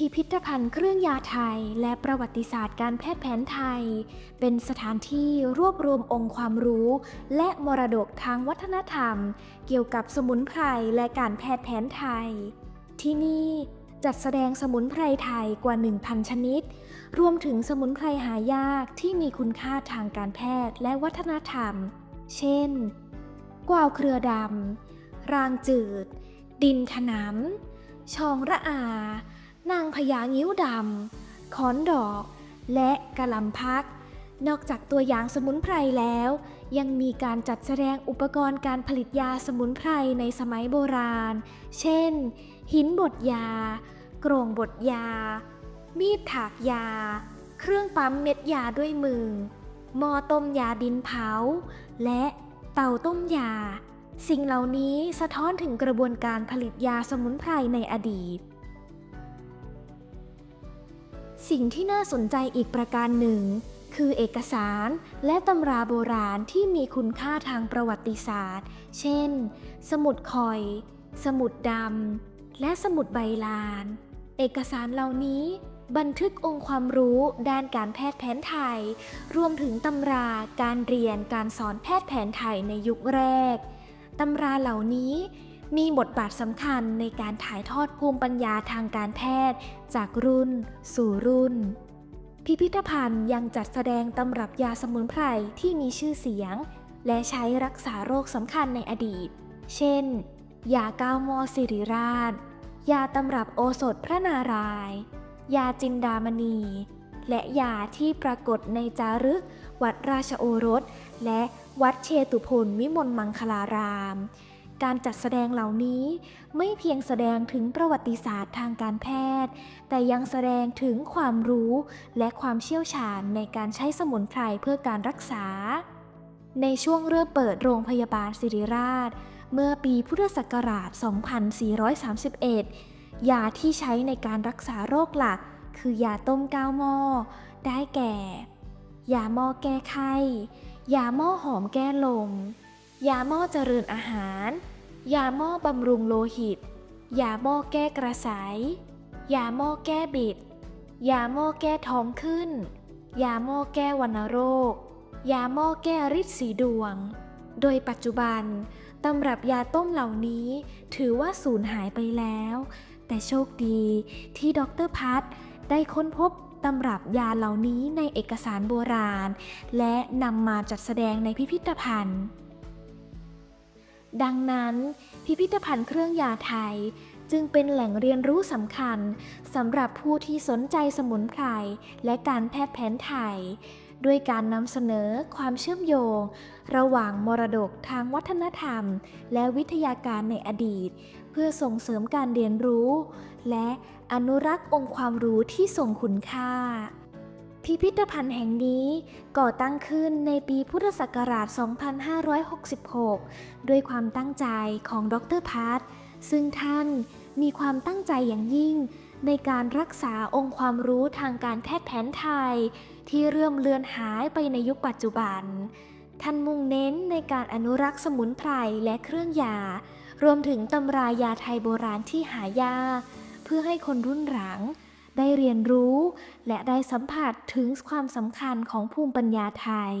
พิพิธภัณฑ์เครื่องยาไทย และประวัติศาสตร์การแพทย์แผนไทย เป็นสถานที่รวบรวมองค์ความรู้ และมรดกทางวัฒนธรรม เกี่ยวกับสมุนไพรและการแพทย์แผนไทย ที่นี่จัดแสดงสมุนไพรไทยกว่า 1,000 ชนิด รวมถึงสมุนไพรหายากที่มีคุณค่าทางการแพทย์และวัฒนธรรม เช่น กวาวเครือดำ รางจืด ดินขนำชองระอา นางพญางิ้วดำขอนดอก และกะลำพัก นอกจากตัวอย่างสมุนไพรแล้ว ยังมีการจัดแสดงอุปกรณ์การผลิตยาสมุนไพรในสมัยโบราณ เช่น หินบดยา กรงบดยา มีดถากยา เครื่องปั๊มเม็ดยาด้วยมือหม้อต้มยาดินเผา และเตาต้มยา สิ่งเหล่านี้สะท้อนถึงกระบวนการผลิตยาสมุนไพรในอดีต สิ่งที่น่าสนใจอีกประการหนึ่ง คือเอกสารและตำราโบราณที่มีคุณค่าทางประวัติศาสตร์ เช่น สมุดคอย สมุดดำ และสมุดใบลาน เอกสารเหล่านี้บันทึกองค์ความรู้ด้านการแพทย์แผนไทย รวมถึงตำราการเรียนการสอนแพทย์แผนไทยในยุคแรก ตำราเหล่านี้ มีบทบาทสำคัญในการถ่ายทอดภูมิปัญญาทางการแพทย์ จากรุ่น สู่รุ่น พิพิธภัณฑ์ยังจัดแสดงตำรับยาสมุนไพรที่มีชื่อเสียง และใช้รักษาโรคสำคัญในอดีต เช่น ยาก้าวมอสิริราช ยาตำรับโอสถพระนารายณ์ยาจินดามณี และยาที่ปรากฏในจารึก วัดราชโอรส และวัดเชตุพนวิมลมังคลาราม การจัดแสดงเหล่านี้ไม่เพียงแสดงถึงประวัติศาสตร์ทางการแพทย์ แต่ยังแสดงถึงความรู้และความเชี่ยวชาญในการใช้สมุนไพรเพื่อการรักษา ในช่วงเริ่มเปิดโรงพยาบาลศิริราช เมื่อปีพุทธศักราช 2431 ยาที่ใช้ในการรักษาโรคหลัก คือยาต้มเก้าหม้อ ได้แก่ ยาหม้อแก้ไข้ ยาหม้อหอมแก้ลม ยาหม้อเจริญอาหาร ยาหม้อบำรุงโลหิต ยาหม้อแก้กระสายยาหม้อแก้บิด ยาหม้อแก้ท้องขึ้น ยาหม้อแก้วัณโรค ยาหม้อแก้ฤทธิ์สีดวง โดยปัจจุบันตำรับยาต้มเหล่านี้ถือว่าสูญหายไปแล้ว แต่โชคดีที่ดรพัฒได้ค้นพบตำรับยาเหล่านี้ในเอกสารโบราณ และนำมาจัดแสดงในพิพิธภัณฑ์ ดังนั้น พิพิธภัณฑ์เครื่องยาไทย จึงเป็นแหล่งเรียนรู้สำคัญสำหรับผู้ที่สนใจสมุนไพรและการแพทย์แผนไทย ด้วยการนำเสนอความเชื่อมโยง ระหว่างมรดกทางวัฒนธรรม และวิทยาการในอดีต เพื่อส่งเสริมการเรียนรู้ และอนุรักษ์องค์ความรู้ที่ทรงคุณค่า พิพิธภัณฑ์แห่งนี้ก่อตั้งขึ้นในปีพุทธศักราช 2566 ด้วยความตั้งใจของดรพัฒซึ่งท่านมีความตั้งใจอย่างยิ่ง ในการรักษาองค์ความรู้ทางการแพทย์แผนไทย ที่เริ่มเลือนหายไปในยุคปัจจุบัน ท่านมุ่งเน้นในการอนุรักษ์สมุนไพรและเครื่องยา รวมถึงตำรายาไทยโบราณที่หายากเพื่อให้คนรุ่นหลัง ได้เรียนรู้ และได้สัมผัสถึงความสำคัญของภูมิปัญญาไทย